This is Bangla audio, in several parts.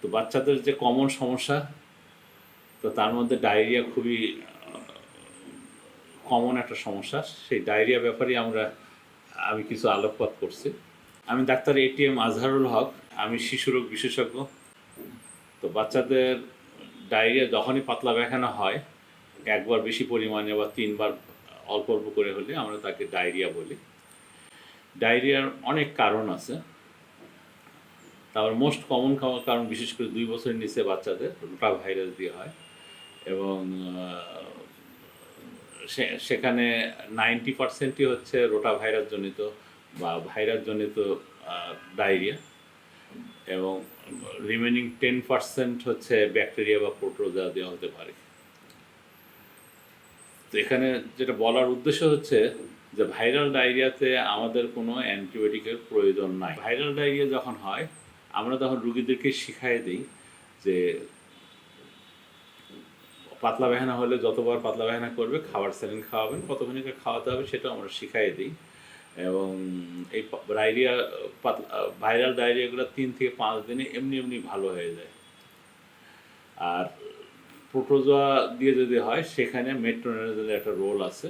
তো বাচ্চাদের যে কমন সমস্যা, তো তার মধ্যে ডায়রিয়া খুবই কমন একটা সমস্যা। সেই ডায়রিয়া ব্যাপারে আমরা, আমি কিছু আলোকপাত করছি। আমি ডাক্তার এটিএম আজহারুল হক, আমি শিশুরোগ বিশেষজ্ঞ। তো বাচ্চাদের ডায়রিয়া যখনই পাতলা পায়খানা হয়, একবার বেশি পরিমাণে বা তিনবার অল্প অল্প করে হলে আমরা তাকে ডায়রিয়া বলি। ডায়রিয়ার অনেক কারণ আছে। তারপর মোস্ট কমন খাওয়ার কারণ বিশেষ করে দুই বছরের নিচে বাচ্চাদের রোটা ভাইরাস দিয়ে হয়। এবং সেখানে নাইনটি পার্সেন্টই হচ্ছে রোটা ভাইরাস জনিত বা ভাইরাস জনিত ডায়রিয়া। এবং রিমেনিং টেন পার্সেন্ট হচ্ছে ব্যাকটেরিয়া বা প্রোটোজা দেওয়া হতে পারে। তো এখানে যেটা বলার উদ্দেশ্য হচ্ছে যে, ভাইরাল ডায়রিয়াতে আমাদের কোনো অ্যান্টিবায়োটিকের প্রয়োজন নাই। ভাইরাল ডায়রিয়া যখন হয় আমরা তখন রুগীদেরকে শিখাই দিই যে পাতলা পায়খানা হলে যতবার পাতলা পায়খানা করবে, খাবার স্যালিন খাওয়াবেন করে খাওয়াতে হবে সেটাও আমরা শিখাই দিই। এবং এই ডায়রিয়া, পাতলা, ভাইরাল ডায়রিয়াগুলো তিন থেকে পাঁচ দিনে এমনি এমনি ভালো হয়ে যায়। আর প্রোটোজোয়া দিয়ে যদি হয়, সেখানে মেট্রোনাইজের একটা রোল আছে,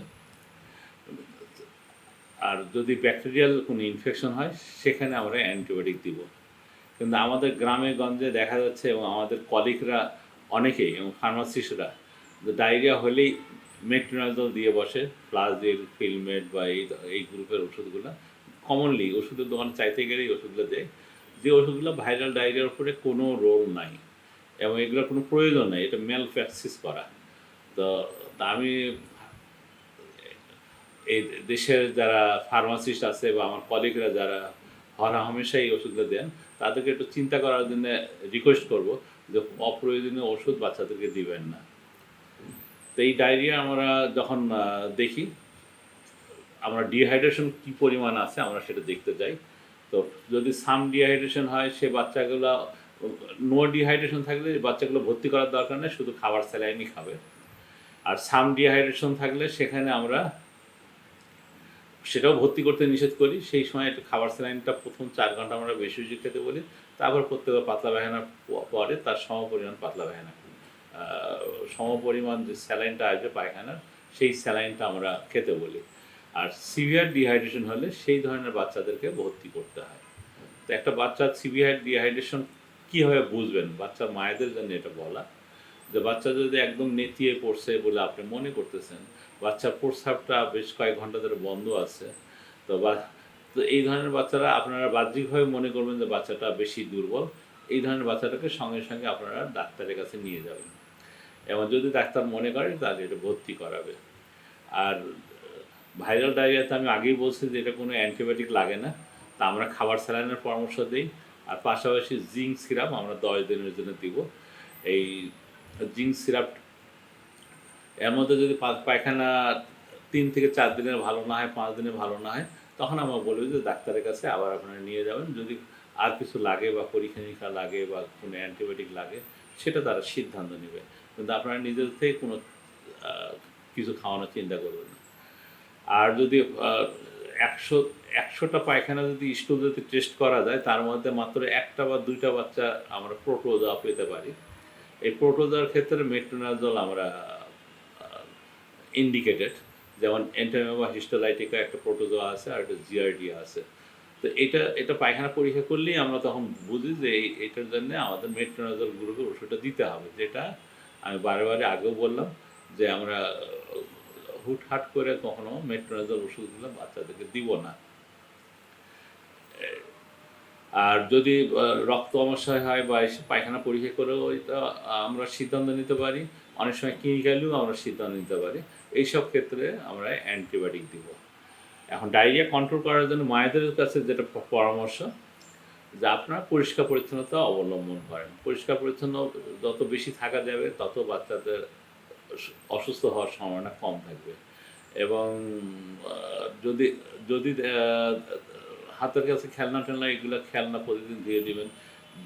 আর যদি ব্যাকটেরিয়াল কোনো ইনফেকশন হয়, সেখানে আমরা অ্যান্টিবায়োটিক দিব। কিন্তু আমাদের গ্রামে গঞ্জে দেখা যাচ্ছে এবং আমাদের কলিগরা অনেকেই এবং ফার্মাসিস্টরা ডায়রিয়া হলেই মেট্রোনাইজল দিয়ে বসে প্লাজিল ফিলমেট বা এই এই গ্রুপের ওষুধগুলো কমনলি ওষুধের দোকানে চাইতে গেলেই ওষুধগুলো দেয়। যে ওষুধগুলো ভাইরাল ডায়রিয়ার উপরে কোনো রোল নাই এবং এগুলোর কোনো প্রয়োজন নেই, এটা মেল প্র্যাকসিস করা। তো আমি এই দেশের যারা ফার্মাসিস্ট আছে বা আমার কলিগরা যারা হর হামেশা এই ওষুধগুলো দেন। তাদেরকে একটু চিন্তা করার জন্য রিকোয়েস্ট করব যে অপ্রয়োজনীয় ওষুধ বাচ্চাদেরকে দিবেন না। তো এই ডায়রিয়া আমরা যখন দেখি, আমরা ডিহাইড্রেশন কী পরিমাণ আছে আমরা সেটা দেখতে যাই তো যদি সাম ডিহাইড্রেশন হয়, সে বাচ্চাগুলো নো ডিহাইড্রেশন থাকলে বাচ্চাগুলো ভর্তি করার দরকার নেই, শুধু খাবার স্যালাইনই খাবে। আর সাম ডিহাইড্রেশন থাকলে সেখানে আমরা সেটাও ভর্তি করতে নিষেধ করি। সেই সময় একটু খাবার স্যালাইনটা প্রথম চার ঘণ্টা আমরা বেশি বেশি খেতে বলি, তারপর প্রত্যেকে পাতলা পায়খানার প- পরে তার সমপরিমাণ পাতলা পায়খানা সমপরিমাণ যে স্যালাইনটা আসবে পায়খানার, সেই স্যালাইনটা আমরা খেতে বলি। আর সিভিয়ার ডিহাইড্রেশন হলে সেই ধরনের বাচ্চাদেরকে ভর্তি করতে হয়। তো একটা বাচ্চার সিভিয়ার ডিহাইড্রেশন কীভাবে বুঝবেন? বাচ্চা মায়েদের জন্য এটা বলা। যে বাচ্চা যদি একদম নেতিয়ে পড়ছে বলে আপনি মনে করতেছেন বাচ্চার প্রস্রাবটা বেশ কয়েক ঘণ্টা ধরে বন্ধ আছে, তো বা, তো এই ধরনের বাচ্চারা আপনারা বাহ্যিকভাবে মনে করবেন যে বাচ্চাটা বেশি দুর্বল, এই ধরনের বাচ্চাটাকে সঙ্গে সঙ্গে আপনারা ডাক্তারের কাছে নিয়ে যাবেন। এবং যদি ডাক্তার মনে করেন তাহলে এটা ভর্তি করাবে। আর ভাইরাল ডায়রিয়াতে আমি আগেই বলছি যে এটা কোনো অ্যান্টিবায়োটিক লাগে না, তা আমরা খাবার স্যালাইনের পরামর্শ দিই। আর পাশাপাশি জিঙ্ক সিরাপ আমরা দশ দিনের জন্য দিব। এই জিঙ্ক সিরাপ এর মধ্যে যদি পায়খানা তিন থেকে চার দিনের ভালো না হয়, পাঁচ দিনে ভালো না হয়, তখন আমরা বলব যে ডাক্তারের কাছে আবার আপনারা নিয়ে যাবেন। যদি আর কিছু লাগে বা পরীক্ষা নিরীক্ষা লাগে বা কোনো অ্যান্টিবায়োটিক লাগে, সেটা তারা সিদ্ধান্ত নেবে। কিন্তু আপনারা নিজেদের থেকে কোনো কিছু খাওয়ানোর চিন্তা করবেন না। আর যদি একশো, একশোটা পায়খানা যদি স্টুল যদি টেস্ট করা যায়, তার মধ্যে মাত্র একটা বা দুইটা বাচ্চা আমরা প্রোটোজা পেতে পারি। এই প্রোটোজার ক্ষেত্রে মেট্রোনাজল আমরা ইন্ডিকেটেড যেমন এন্টামেবা হিস্টোলাইটিকা একটা প্রোটোজোয়া আছে আর একটা জিআরডি আছে। তো এটা এটা পায়খানা পরীক্ষা করলেই আমরা তখন বুঝি যে এটার জন্য আমাদের মেট্রোনাজল গ্রুপের ওষুধটা দিতে হবে, যেটা আমি বারে বারে আগেও বললাম যে আমরা, হুটহাট করে কখনো মেট্রোনাজল ওষুধগুলো বাচ্চাদেরকে দিব না। আর যদি রক্ত আমাশয় হয় বা এসে পায়খানা পরীক্ষা করেও এটা আমরা সিদ্ধান্ত নিতে পারি। অনেক সময় ক্লিনিক্যালিও আমরা সিদ্ধান্ত নিতে পারি। এইসব ক্ষেত্রে আমরা অ্যান্টিবায়োটিক দিব। এখন ডায়রিয়া কন্ট্রোল করার জন্য মায়েদের কাছে যেটা পরামর্শ, যে আপনারা পরিষ্কার পরিচ্ছন্নতা অবলম্বন করেন। পরিষ্কার পরিচ্ছন্ন যত বেশি থাকা যাবে, তত বাচ্চাদের অসুস্থ হওয়ার সম্ভাবনা কম থাকবে। এবং যদি যদি হাতের কাছে খেলনা টেলনা, এগুলো খেলনা প্রতিদিন দিয়ে দিবেন।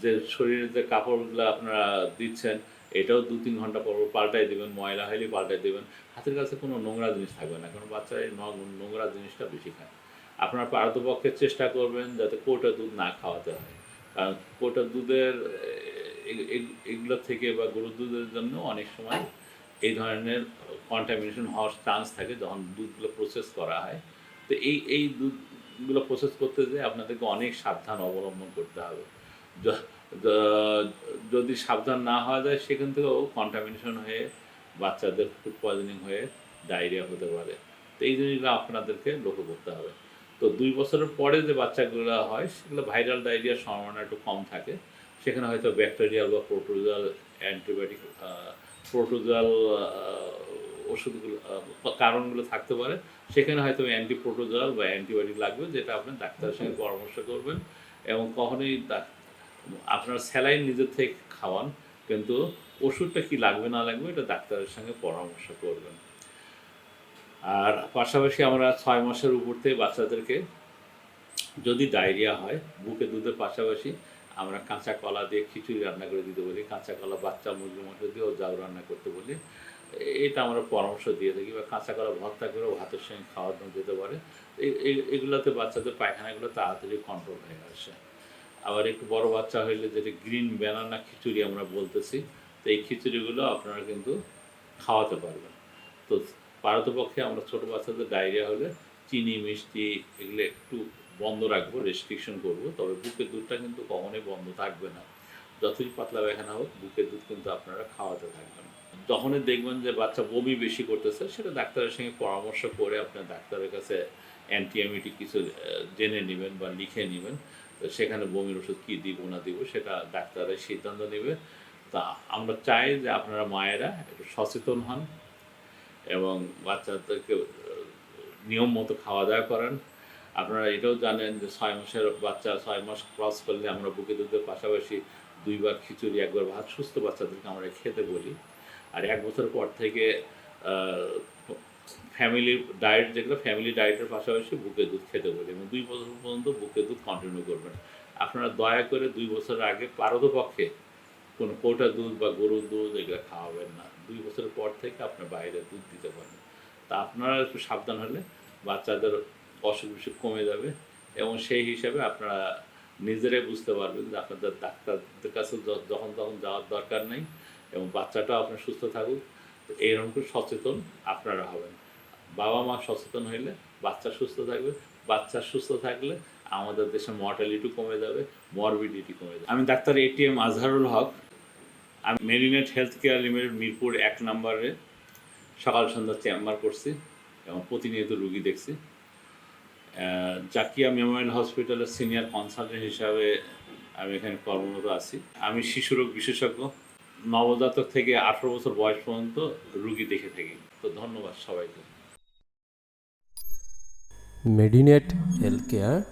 যে শরীরের যে কাপড়গুলো আপনারা দিচ্ছেন, এটাও দু তিন ঘণ্টা পর পাল্টাই দেবেন, ময়লা হলে পাল্টাই দেবেন। হাতের কাছে কোনো নোংরা জিনিস থাকবে না, কারণ বাচ্চারা এই নোংরা জিনিসটা বেশি খায়। আপনার পারতপক্ষে চেষ্টা করবেন যাতে কোটা দুধ না খাওয়াতে হয়। কারণ কোটা দুধের এগুলো থেকে বা গরুর দুধের জন্য অনেক সময় এই ধরনের কন্টামিনেশন হওয়ার চান্স থাকে যখন দুধগুলো প্রসেস করা হয়। তো এই এই দুধগুলো প্রসেস করতে যেয়ে আপনাদেরকে অনেক সাবধান অবলম্বন করতে হবে। য- য- যদি সাবধান না হওয়া যায়, সেখান থেকেও কন্টামিনেশন হয়ে বাচ্চাদের ফুড পয়জনিং হয়ে ডায়রিয়া হতে পারে। তো এই জিনিসগুলো আপনাদেরকে লক্ষ্য করতে হবে। তো দুই বছরের পরে যে বাচ্চাগুলো হয়, সেগুলো ভাইরাল ডায়রিয়ার সম্ভাবনা একটু কম থাকে। সেখানে হয়তো ব্যাকটেরিয়াল বা প্রোটোজাল অ্যান্টিবায়োটিক প্রোটোজাল ওষুধগুলো কারণগুলো থাকতে পারে। সেখানে হয়তো অ্যান্টি প্রোটোজাল বা অ্যান্টিবায়োটিক লাগবে যেটা আপনার ডাক্তারের সঙ্গে পরামর্শ করবেন। এবং কখনোই আপনার স্যালাইন নিজের থেকে খাওয়ান কিন্তু ওষুধটা কি লাগবে না লাগবে এটা ডাক্তারের সঙ্গে পরামর্শ করবেন। আর পাশাপাশি আমরা ছয় মাসের উপর থেকে বাচ্চাদেরকে যদি ডায়রিয়া হয় বুকে দুধের পাশাপাশি আমরা কাঁচা কলা দিয়ে খিচুড়ি রান্না করে দিতে বলি কাঁচা কলা বাচ্চা মুরগি মাংস দিয়েও জাউ রান্না করতে বলি। এটা আমরা পরামর্শ দিয়ে থাকি বা কাঁচা কলা ভর্তা করেও ভাতের সঙ্গে খাওয়ানো যেতে পারে। এগুলোতে বাচ্চাদের পায়খানাগুলো তাড়াতাড়ি কন্ট্রোল হয়ে আসে। আবার একটু বড় বাচ্চা হইলে যেটা গ্রিন ব্যানানা খিচুড়ি আমরা বলতেছি, তো এই খিচুড়িগুলো আপনারা কিন্তু খাওয়াতে পারবেন। তো পারতপক্ষে আমরা ছোটো বাচ্চাদের ডায়রিয়া হলে চিনি, মিষ্টি এগুলো একটু বন্ধ রাখব রেস্ট্রিকশন করব, তবে বুকের দুধটা কিন্তু কখনোই বন্ধ থাকবে না। যতই পাতলা পায়খানা হোক, বুকের দুধ কিন্তু আপনারা খাওয়াতে থাকবেন। যখনই দেখবেন যে বাচ্চা বমি বেশি করতেছে, সেটা ডাক্তারের সঙ্গে পরামর্শ করে আপনার ডাক্তারের কাছে অ্যান্টিএমিটিক কিছু জেনে নেবেন বা লিখে নেবেন, তো সেখানে বমির ওষুধ কী দিব, না দিব, সেটা ডাক্তারের সিদ্ধান্ত নেবে। তা আমরা চাই যে আপনারা মায়েরা একটু সচেতন হন এবং বাচ্চাদেরকে নিয়ম মতো খাওয়া দাওয়া করেন। আপনারা এটাও জানেন যে ছয় মাসের বাচ্চা ছয় মাস ক্রস করলে আমরা বুকে দুধের পাশাপাশি দুইবার খিচুড়ি, একবার ভাত, সুস্থ বাচ্চাদেরকে আমরা খেতে বলি। আর এক বছর পর থেকে ফ্যামিলি ডায়েট যেগুলো ফ্যামিলি ডায়েটের পাশাপাশি বুকে দুধ খেতে বলি। এবং দুই বছর পর্যন্ত বুকে দুধ কন্টিনিউ করবেন। আপনারা দয়া করে দুই বছর আগে পারতপক্ষে কোনো কোটা দুধ বা গরুর দুধ এগুলো খাওয়াবেন না। দুই বছরের পর থেকে আপনার বাইরে দুধ দিতে পারেন তা আপনারা একটু সাবধান হলে বাচ্চাদের অসুখ বিসুখ কমে যাবে এবং সেই হিসাবে আপনারা নিজেরাই বুঝতে পারবেন যে আপনাদের ডাক্তারদের কাছে যখন তখন যাওয়ার দরকার নেই। এবং বাচ্চাটাও আপনার সুস্থ থাকুক, তো এইরকম করে সচেতন আপনারা হবেন। বাবা মা সচেতন হইলে বাচ্চা সুস্থ থাকবে। বাচ্চা সুস্থ থাকলে আমাদের দেশে মর্টালিটি কমে যাবে মরবিডিটি কমে যাবে। আমি ডাক্তার এটিএম আজহারুল হক। আমি Medinet health care limited Mirpur এক নম্বরে সকাল সন্ধ্যা চেম্বার করছি এবং প্রতিনিয়ত রুগী দেখছি। জাকিয়া মেমোরিয়াল হসপিটালের সিনিয়র কনসালটেন্ট হিসাবে আমি এখানে কর্মরত আছি। আমি শিশুরোগ বিশেষজ্ঞ। নবজাতক থেকে আঠারো বছর বয়স পর্যন্ত রুগী দেখে থাকি। তো ধন্যবাদ সবাইকে। Medinet health care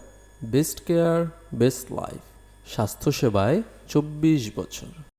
best care, best life, স্বাস্থ্যসেবায় চব্বিশ বছর।